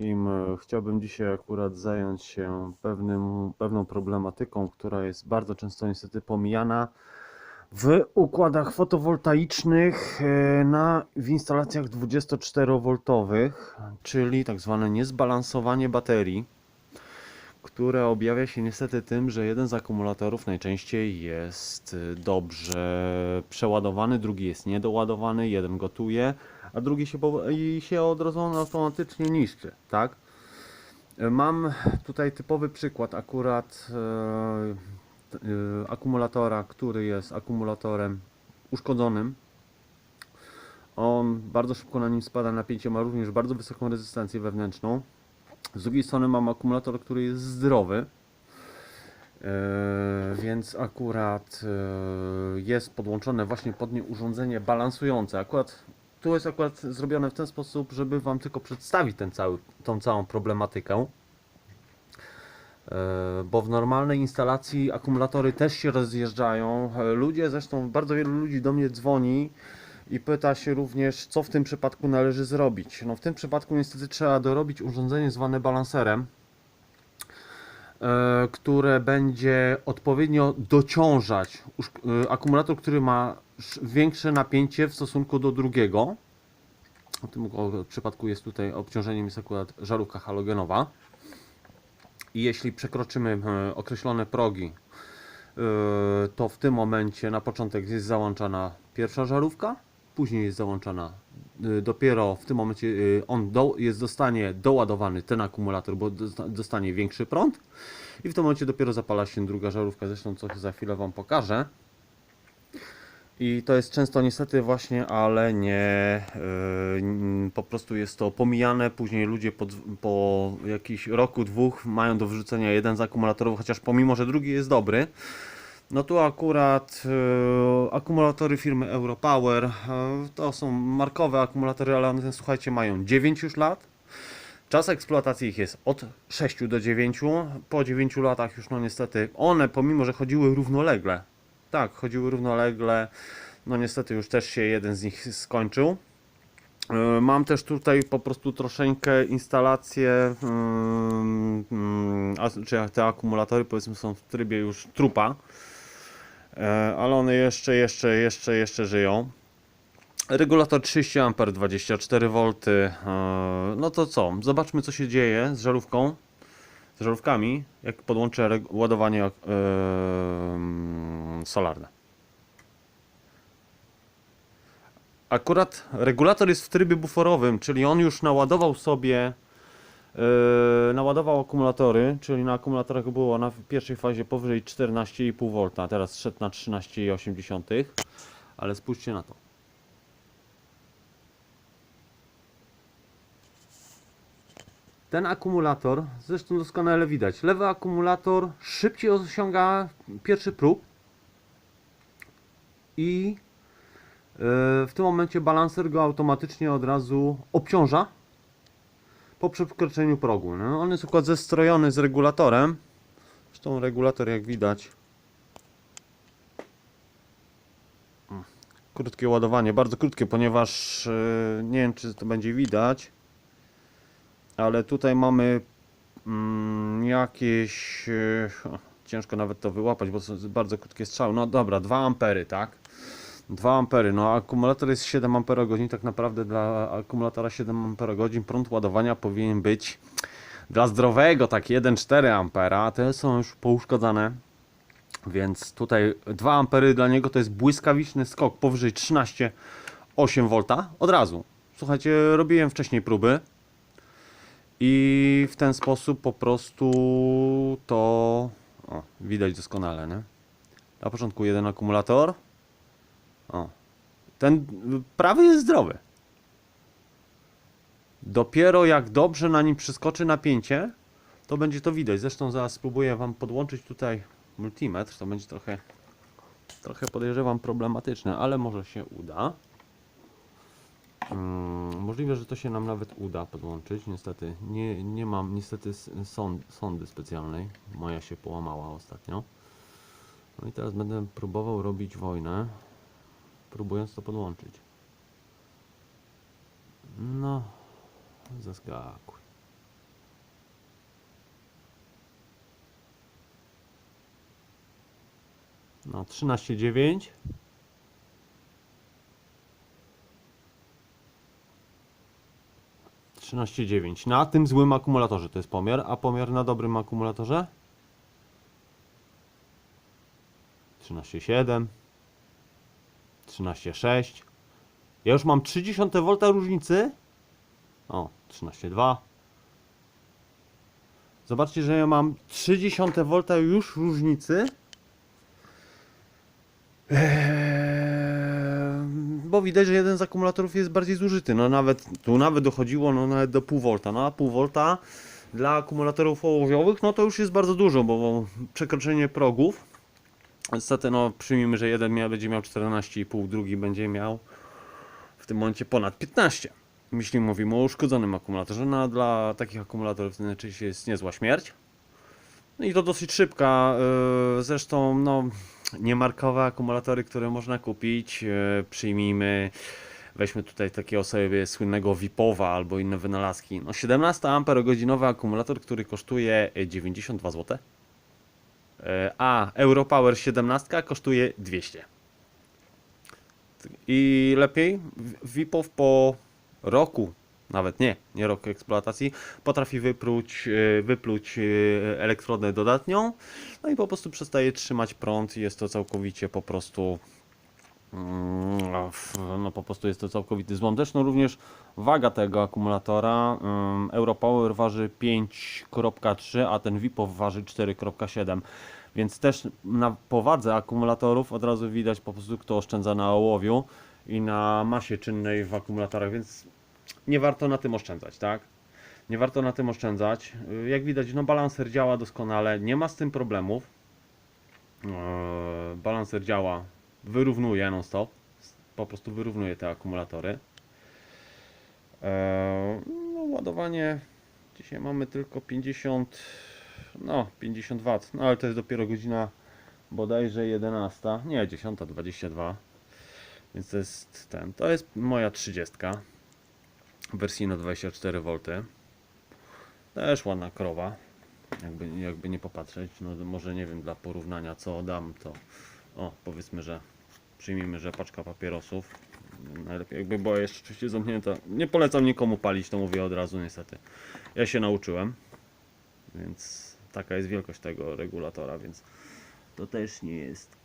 wszystkim. Chciałbym dzisiaj akurat zająć się pewnym, pewną problematyką, która jest bardzo często niestety pomijana w układach fotowoltaicznych e, na, w instalacjach 24V, czyli tak zwane niezbalansowanie baterii, które objawia się niestety tym, że jeden z akumulatorów najczęściej jest e, dobrze przeładowany, drugi jest niedoładowany, jeden gotuje, a drugi się, się od razu automatycznie niszczy, tak? E, Mam tutaj typowy przykład akurat e, e, akumulatora, który jest akumulatorem uszkodzonym. On bardzo szybko na nim spada napięcie, ma również bardzo wysoką rezystencję wewnętrzną. Z drugiej strony mam akumulator, który jest zdrowy. Więc akurat jest podłączone właśnie pod nie urządzenie balansujące. Akurat tu jest akurat zrobione w ten sposób, żeby Wam tylko przedstawić ten cały, tą całą problematykę. E, Bo w normalnej instalacji akumulatory też się rozjeżdżają. E, Ludzie, zresztą bardzo wielu ludzi do mnie dzwoni i pyta się również, co w tym przypadku należy zrobić. No w tym przypadku niestety trzeba dorobić urządzenie zwane balanserem, e, które będzie odpowiednio dociążać akumulator, który ma większe napięcie w stosunku do drugiego. W tym przypadku jest tutaj obciążeniem jest akurat żarówka halogenowa. I jeśli przekroczymy e, określone progi, e, to w tym momencie na początek jest załączana pierwsza żarówka, później jest załączana e, dopiero w tym momencie on do, jest dostanie doładowany ten akumulator, bo dosta- dostanie większy prąd i w tym momencie dopiero zapala się druga żarówka, zresztą co za chwilę Wam pokażę. I to jest często niestety właśnie, ale nie, yy, po prostu jest to pomijane, później ludzie po, po jakiś roku, dwóch mają do wrzucenia jeden z akumulatorów, chociaż pomimo, że drugi jest dobry, no tu akurat yy, akumulatory firmy Europower, yy, to są markowe akumulatory, ale one, słuchajcie, mają 9 już lat. Czas eksploatacji ich jest od 6 do 9. Po 9 latach już no niestety one, pomimo że chodziły równolegle, tak, chodziły równolegle, no niestety już też się jeden z nich skończył. Yy, Mam też tutaj po prostu troszeczkę instalację, ym, a- czy te akumulatory powiedzmy są w trybie już trupa, E, ale one jeszcze, jeszcze, jeszcze, jeszcze żyją. Regulator 30 A 24V. e, No to co? Zobaczmy co się dzieje z żarówką. Z żarówkami, jak podłączę ładowanie e, solarne. Akurat regulator jest w trybie buforowym, czyli on już naładował sobie e, naładował akumulatory, czyli na akumulatorach było na pierwszej fazie powyżej 14,5 V, teraz szedł na 13,8, ale spójrzcie na to. Ten akumulator, zresztą doskonale widać, lewy akumulator szybciej osiąga pierwszy próg i e, w tym momencie balancer go automatycznie od razu obciąża po przekroczeniu progu. No, on jest układ zestrojony z regulatorem. Zresztą regulator jak widać. Krótkie ładowanie, bardzo krótkie, ponieważ e, nie wiem czy to będzie widać, ale tutaj mamy mm, jakieś e, ciężko nawet to wyłapać, bo są bardzo krótkie strzały. No dobra, 2 ampery, tak? 2 ampery, no akumulator jest 7 amperogodzin, tak naprawdę dla akumulatora 7 amperogodzin prąd ładowania powinien być dla zdrowego tak 1,4 ampera, te są już pouszkodzone, więc tutaj 2 ampery dla niego to jest błyskawiczny skok powyżej 13,8 V od razu. Słuchajcie, robiłem wcześniej próby i w ten sposób po prostu to o, widać doskonale, nie? Na początku jeden akumulator, o. Ten prawy jest zdrowy. Dopiero jak dobrze na nim przeskoczy napięcie, to będzie to widać. Zresztą zaraz spróbuję Wam podłączyć tutaj multimetr. To będzie trochę, trochę podejrzewam problematyczne, ale może się uda. Mm, możliwe, że to się nam nawet uda podłączyć. Niestety nie, nie mam niestety sond, sondy specjalnej. Moja się połamała ostatnio. No i teraz będę próbował robić wojnę, próbując to podłączyć. No, zaskakuj. No, 13,9. Trzynaście dziewięć. Na tym złym akumulatorze to jest pomiar, a pomiar na dobrym akumulatorze? 13,7 13,6 Ja już mam 0,3 V różnicy O, 13,2 Zobaczcie, że ja mam 0,3 V już różnicy Eee, bo widać, że jeden z akumulatorów jest bardziej zużyty. No nawet tu nawet dochodziło no nawet do pół volta. No a pół volta dla akumulatorów ołowiowych no to już jest bardzo dużo, bo przekroczenie progów niestety no przyjmijmy, że jeden mia, będzie miał 14,5, drugi będzie miał w tym momencie ponad 15. Jeśli mówimy o uszkodzonym akumulatorze, no dla takich akumulatorów to oczywiście jest niezła śmierć. No i to dosyć szybka. yy, Zresztą, no, niemarkowe akumulatory, które można kupić, yy, przyjmijmy, weźmy tutaj takiego sobie słynnego Vipowa albo inne wynalazki. No, 17 Ah akumulator, który kosztuje 92 zł. Yy, A Europower 17 kosztuje 200. I lepiej, Vipow po roku, nawet nie, nie rok eksploatacji, potrafi wypluć, e, wypluć e, elektrodę dodatnią, no i po prostu przestaje trzymać prąd i jest to całkowicie po prostu mm, no po prostu jest to całkowity złom. Zresztą również waga tego akumulatora ym, Europower waży 5,3, a ten Vipow waży 4,7. Więc też na powadze akumulatorów od razu widać po prostu kto oszczędza na ołowiu i na masie czynnej w akumulatorach, więc nie warto na tym oszczędzać, tak? Nie warto na tym oszczędzać. Jak widać, no balancer działa doskonale, nie ma z tym problemów. Eee, Balancer działa, wyrównuje non stop, po prostu wyrównuje te akumulatory. Eee, No, ładowanie dzisiaj mamy tylko 50, no 50 W, no ale to jest dopiero godzina bodajże 11, nie 10.22, więc to jest ten, to jest moja 30 wersji na 24V. Też ładna krowa. Jakby, jakby nie popatrzeć, no może nie wiem, dla porównania co dam, to o, powiedzmy, że przyjmijmy, że paczka papierosów. Najlepiej jakby była jeszcze oczywiście zamknięta. Nie polecam nikomu palić, to mówię od razu niestety. Ja się nauczyłem, więc taka jest wielkość tego regulatora, więc to też nie jest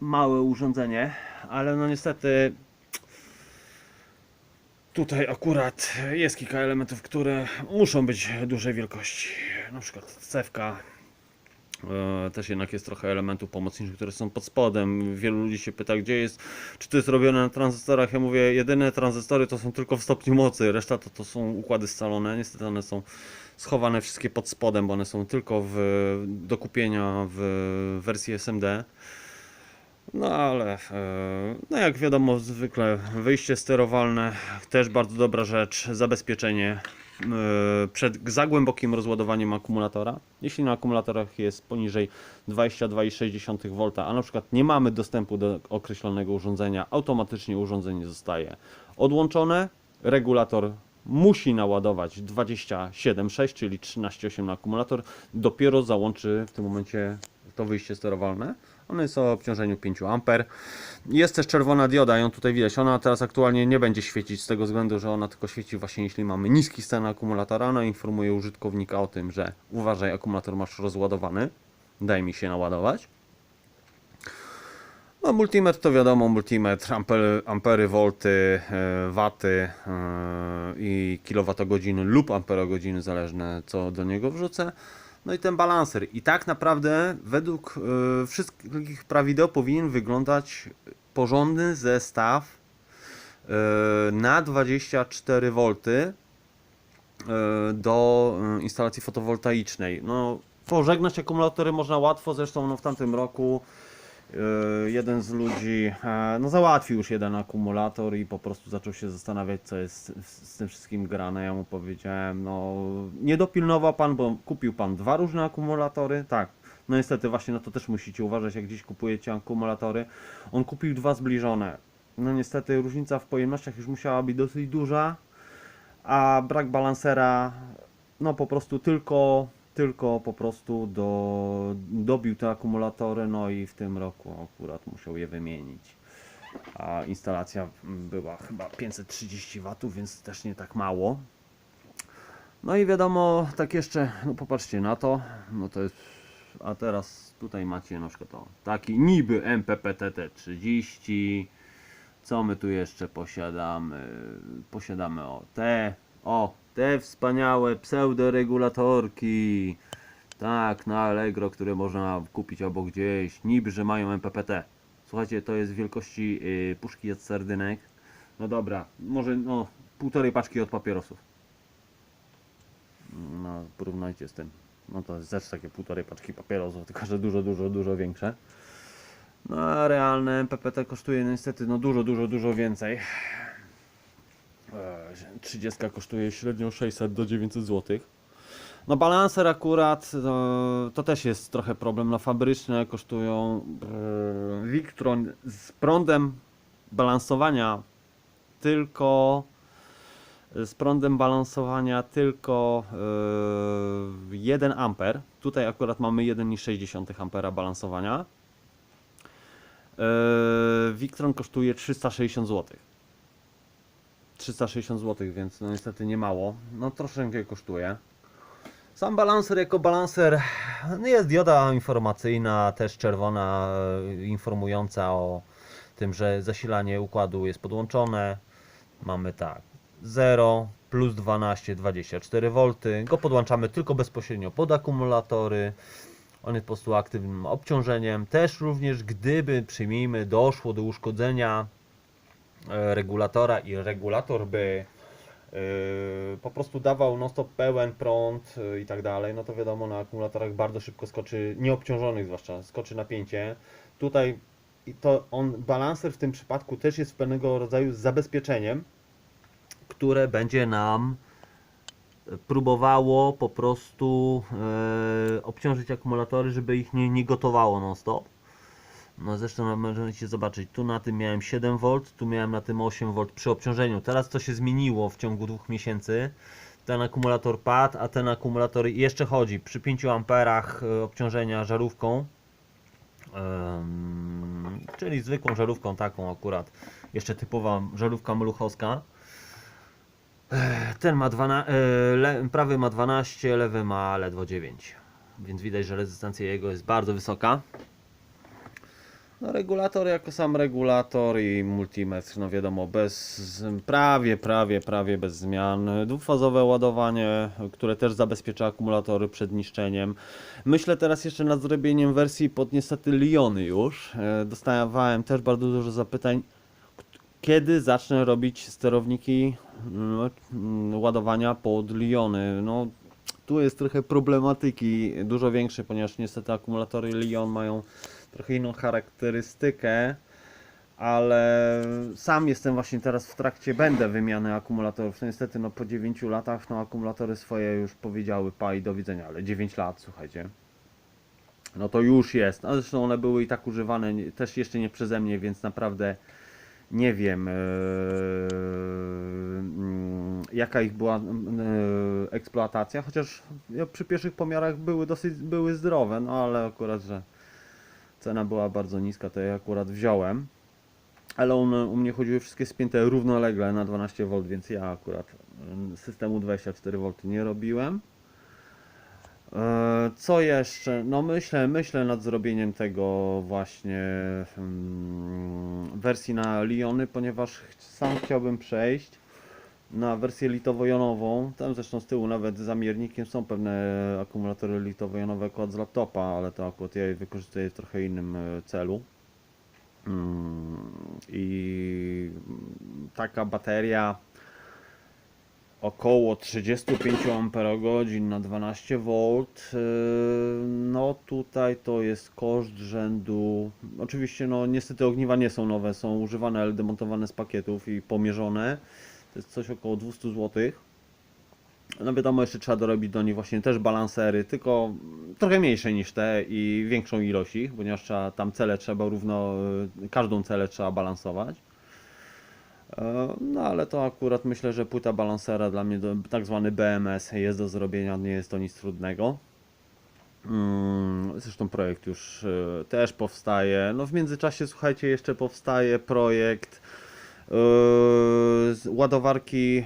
małe urządzenie, ale no niestety Tutaj akurat jest kilka elementów, które muszą być dużej wielkości. Na przykład cewka. E, Też jednak jest trochę elementów pomocniczych, które są pod spodem. Wielu ludzi się pyta, gdzie jest, czy to jest robione na tranzystorach. Ja mówię, jedyne tranzystory to są tylko w stopniu mocy, reszta to, to są układy scalone. Niestety one są schowane wszystkie pod spodem, bo one są tylko w, do kupienia w wersji SMD. No ale, e, no jak wiadomo, zwykle wyjście sterowalne też bardzo dobra rzecz, zabezpieczenie e, przed za głębokim rozładowaniem akumulatora. Jeśli na akumulatorach jest poniżej 22,6 V, a na przykład nie mamy dostępu do określonego urządzenia, automatycznie urządzenie zostaje odłączone. Regulator musi naładować 27,6, czyli 13,8 na akumulator, dopiero załączy w tym momencie to wyjście sterowalne. Ono jest o obciążeniu 5 A. Jest też czerwona dioda, ją tutaj widać. Ona teraz aktualnie nie będzie świecić z tego względu, że ona tylko świeci właśnie jeśli mamy niski stan akumulatora. Ona informuje użytkownika o tym, że uważaj, akumulator masz rozładowany. Daj mi się naładować. No, multimetr to wiadomo, multimetr, ampery, ampery volty, e, waty e, i kilowatogodziny lub amperogodziny, zależne co do niego wrzucę. No i ten balancer. I tak naprawdę według e, wszystkich prawideł powinien wyglądać porządny zestaw e, na 24 V e, do instalacji fotowoltaicznej. No, pożegnać akumulatory można łatwo, zresztą no, w tamtym roku jeden z ludzi e, no, załatwił już jeden akumulator i po prostu zaczął się zastanawiać, co jest z tym wszystkim grane. Ja mu powiedziałem, no nie dopilnował pan, bo kupił pan dwa różne akumulatory. Tak, no niestety właśnie na to też musicie uważać, jak gdzieś kupujecie akumulatory. On kupił dwa zbliżone. No niestety różnica w pojemnościach już musiała być dosyć duża, a brak balansera, no po prostu tylko tylko po prostu do, dobił te akumulatory, no i w tym roku akurat musiał je wymienić. A instalacja była chyba 530 W, więc też nie tak mało. No i wiadomo, tak jeszcze, no popatrzcie na to, no to jest, a teraz tutaj macie na przykład o, taki niby MPPTT30, co my tu jeszcze posiadamy? Posiadamy o te, o te wspaniałe pseudoregulatorki, tak, na Allegro, które można kupić albo gdzieś, niby, że mają MPPT. Słuchajcie, to jest wielkości y, puszki od sardynek. No dobra, może no półtorej paczki od papierosów. No, porównajcie z tym. No to jest też takie półtorej paczki papierosów, tylko że dużo, dużo, dużo większe. No a realne MPPT kosztuje niestety no dużo, dużo, dużo więcej. E, 30 kosztuje średnio 600 do 900 zł. No balancer akurat no, to też jest trochę problem. No fabryczne kosztują e, Victron z prądem balansowania tylko z prądem balansowania tylko e, 1 amper. Tutaj akurat mamy 1,6 ampera balansowania. E, Victron kosztuje 360 zł. 360 zł, więc no niestety nie mało. No troszeczkę kosztuje. Sam balancer jako balancer no jest dioda informacyjna, też czerwona, e, informująca o tym, że zasilanie układu jest podłączone. Mamy tak, 0 plus 12, 24 V. Go podłączamy tylko bezpośrednio pod akumulatory. On jest po prostu aktywnym obciążeniem. Też również gdyby, przyjmijmy, doszło do uszkodzenia regulatora i regulator by e, po prostu dawał non stop pełen prąd e, i tak dalej, no to wiadomo na akumulatorach bardzo szybko skoczy, nieobciążonych zwłaszcza, skoczy napięcie. Tutaj to on, balancer w tym przypadku też jest pewnego rodzaju zabezpieczeniem, które będzie nam próbowało po prostu e, obciążyć akumulatory, żeby ich nie, nie gotowało non stop. No zresztą możecie zobaczyć, tu na tym miałem 7V, tu miałem na tym 8V przy obciążeniu. Teraz to się zmieniło w ciągu dwóch miesięcy. Ten akumulator padł, a ten akumulator jeszcze chodzi. Przy 5 amperach e, obciążenia żarówką, czyli zwykłą żarówką taką akurat, jeszcze typowa żarówka mluchowska. Ten ma 12, e, prawy ma 12, lewy ma ledwo 9. Więc widać, że rezystancja jego jest bardzo wysoka. No regulator jako sam regulator i multimetr, no wiadomo, bez, prawie, prawie, prawie bez zmian. Dwufazowe ładowanie, które też zabezpiecza akumulatory przed niszczeniem. Myślę teraz jeszcze nad zrobieniem wersji pod niestety Liony już. E, Dostawałem też bardzo dużo zapytań, kiedy zacznę robić sterowniki mm, mm, ładowania pod Liony. No, tu jest trochę problematyki dużo większej, ponieważ niestety akumulatory Lion mają trochę inną charakterystykę, ale sam jestem właśnie teraz w trakcie, będę wymiany akumulatorów. No niestety no po 9 latach no akumulatory swoje już powiedziały pa i do widzenia, ale 9 lat, słuchajcie. No to już jest. A zresztą one były i tak używane też jeszcze nie przeze mnie, więc naprawdę nie wiem mm, jaka ich była eee, eksploatacja, chociaż przy pierwszych pomiarach były dosyć były zdrowe, no ale akurat, że cena była bardzo niska, to ja akurat wziąłem. Ale one u mnie chodziły wszystkie spięte równolegle na 12V, więc ja akurat mm, systemu 24V nie robiłem. E, Co jeszcze? No myślę, myślę nad zrobieniem tego właśnie mm, wersji na Liony, ponieważ sam chciałbym przejść na wersję litowo-jonową. Tam zresztą z tyłu nawet za miernikiem są pewne akumulatory litowo-jonowe akurat z laptopa, ale to akurat ja je wykorzystuję w trochę innym e, celu. Mm, I taka bateria około 35 Ah na 12 V. No tutaj to jest koszt rzędu. Oczywiście, no niestety ogniwa nie są nowe, są używane, ale demontowane z pakietów i pomierzone. To jest coś około 200 zł. No wiadomo, jeszcze trzeba dorobić do nich właśnie też balansery, tylko trochę mniejsze niż te i większą ilość ich, ponieważ trzeba, tam cele trzeba równo, każdą celę trzeba balansować. E, No ale to akurat myślę, że płyta balansera dla mnie, tak zwany BMS jest do zrobienia, nie jest to nic trudnego. Mm, Zresztą projekt już e, też powstaje. No w międzyczasie, słuchajcie, jeszcze powstaje projekt ładowarki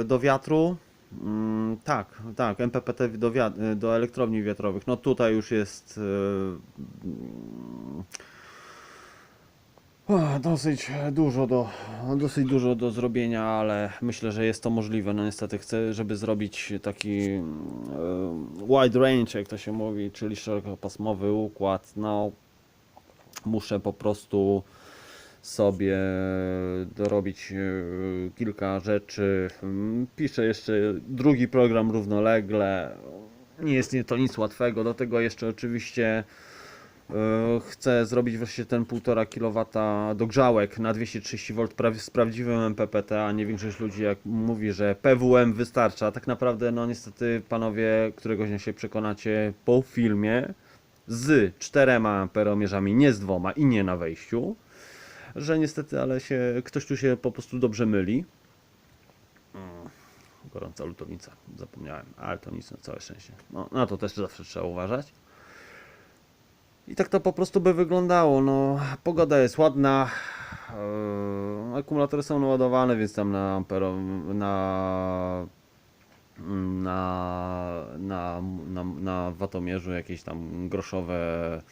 e, do wiatru. Mm, Tak, tak, MPPT do, wiat- do elektrowni wiatrowych. No tutaj już jest e, mm, dosyć dużo do, dosyć dużo do zrobienia, ale myślę, że jest to możliwe. No niestety chcę, żeby zrobić taki mm, e, wide range, jak to się mówi, czyli szerokopasmowy układ. No muszę po prostu sobie dorobić e, kilka rzeczy. Mm, Piszę jeszcze drugi program równolegle. Nie jest to nic łatwego. Do tego jeszcze oczywiście e, chcę zrobić wreszcie ten 1,5 kW dogrzałek na 230 V pra- z prawdziwym MPPT, a nie większość ludzi jak mówi, że PWM wystarcza. Tak naprawdę, no niestety panowie, któregoś dnia się przekonacie po filmie z czterema amperomierzami, nie z dwoma i nie na wejściu, że niestety, ale się ktoś tu się po prostu dobrze myli. Mm, Gorąca lutownica, zapomniałem, ale to nic, na całe szczęście. No, na to też zawsze trzeba uważać. I tak to po prostu by wyglądało. No, pogoda jest ładna. Yy, akumulatory są naładowane, więc tam na ampero, na na, na, na, na watomierzu jakieś tam groszowe,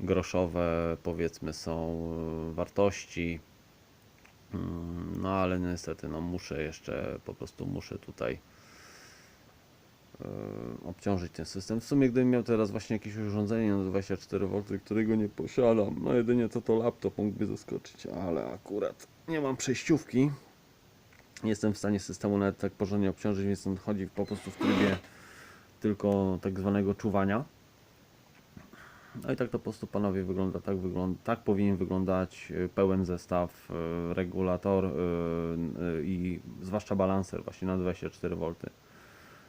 groszowe powiedzmy są yy, wartości. Mm, No ale niestety no muszę jeszcze po prostu muszę tutaj yy, obciążyć ten system. W sumie gdybym miał teraz właśnie jakieś urządzenie na 24V, którego nie posiadam, no jedynie to to laptop mógłby zaskoczyć, ale akurat nie mam przejściówki. Nie jestem w stanie systemu nawet tak porządnie obciążyć, więc on chodzi po prostu w trybie tylko tak zwanego czuwania. No i tak to po prostu panowie wygląda, tak, wygląda, tak powinien wyglądać y, pełen zestaw, y, regulator y, i zwłaszcza balancer właśnie na 24V.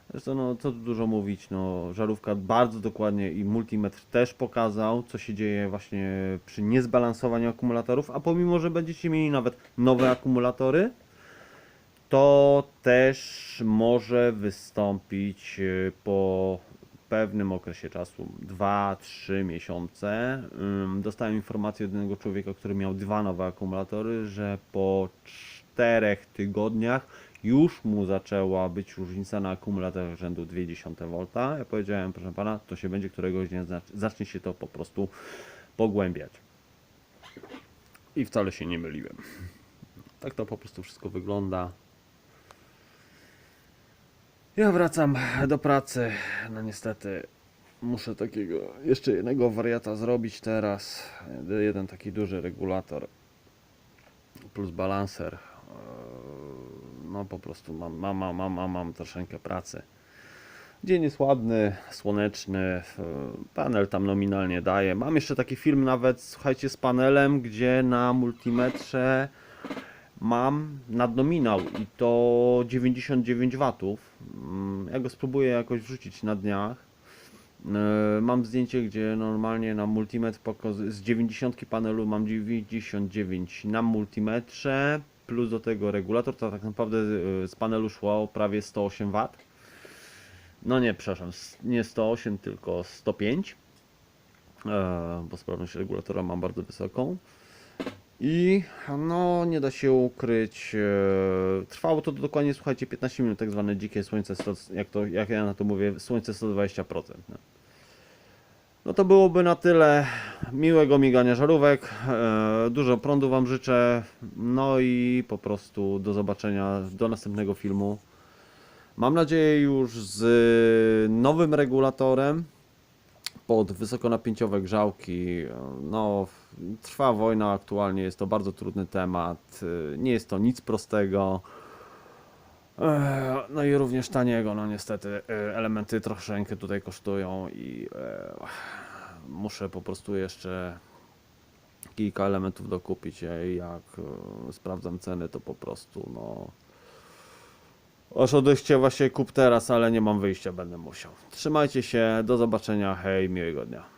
Zresztą no co tu dużo mówić, no żarówka bardzo dokładnie i multimetr też pokazał, co się dzieje właśnie przy niezbalansowaniu akumulatorów, a pomimo, że będziecie mieli nawet nowe akumulatory, to też może wystąpić po pewnym okresie czasu 2-3 miesiące. Dostałem informację od jednego człowieka, który miał dwa nowe akumulatory, że po 4 tygodniach już mu zaczęła być różnica na akumulatorach rzędu 0,2 V. Ja powiedziałem, proszę pana, to się będzie któregoś dnia zac- zacznie się to po prostu pogłębiać. I wcale się nie myliłem. Tak to po prostu wszystko wygląda. Ja wracam do pracy. No niestety muszę takiego jeszcze jednego wariata zrobić teraz. Jeden taki duży regulator plus balanser. Eee, No po prostu mam, mam, mam, mam, mam, mam troszeczkę pracy. Dzień jest ładny, słoneczny, panel tam nominalnie daje. Mam jeszcze taki film nawet, słuchajcie, z panelem, gdzie na multimetrze mam nadnominał i to 99 watów. Mm, Ja go spróbuję jakoś wrzucić na dniach. E, Mam zdjęcie, gdzie normalnie na multimetr z 90 panelu mam 99 na multimetrze, plus do tego regulator, to tak naprawdę e, z panelu szło prawie 108 W. No nie, przepraszam, nie 108, tylko 105, e, bo sprawność regulatora mam bardzo wysoką. I no, nie da się ukryć. E, trwało to dokładnie, słuchajcie, 15 minut, tak zwane dzikie słońce, 100, jak, to, jak ja na to mówię, słońce 120%. No. no to byłoby na tyle. Miłego migania żarówek. E, dużo prądu Wam życzę. No i po prostu do zobaczenia do następnego filmu. Mam nadzieję już z nowym regulatorem pod wysokonapięciowe grzałki. No, trwa wojna aktualnie, jest to bardzo trudny temat. Nie jest to nic prostego. E, No i również taniego, no niestety e, elementy troszeczkę tutaj kosztują i e, muszę po prostu jeszcze kilka elementów dokupić. a Jak e, sprawdzam ceny, to po prostu no Aż odejście właśnie kup teraz, ale nie mam wyjścia, będę musiał. Trzymajcie się, do zobaczenia, hej, miłego dnia.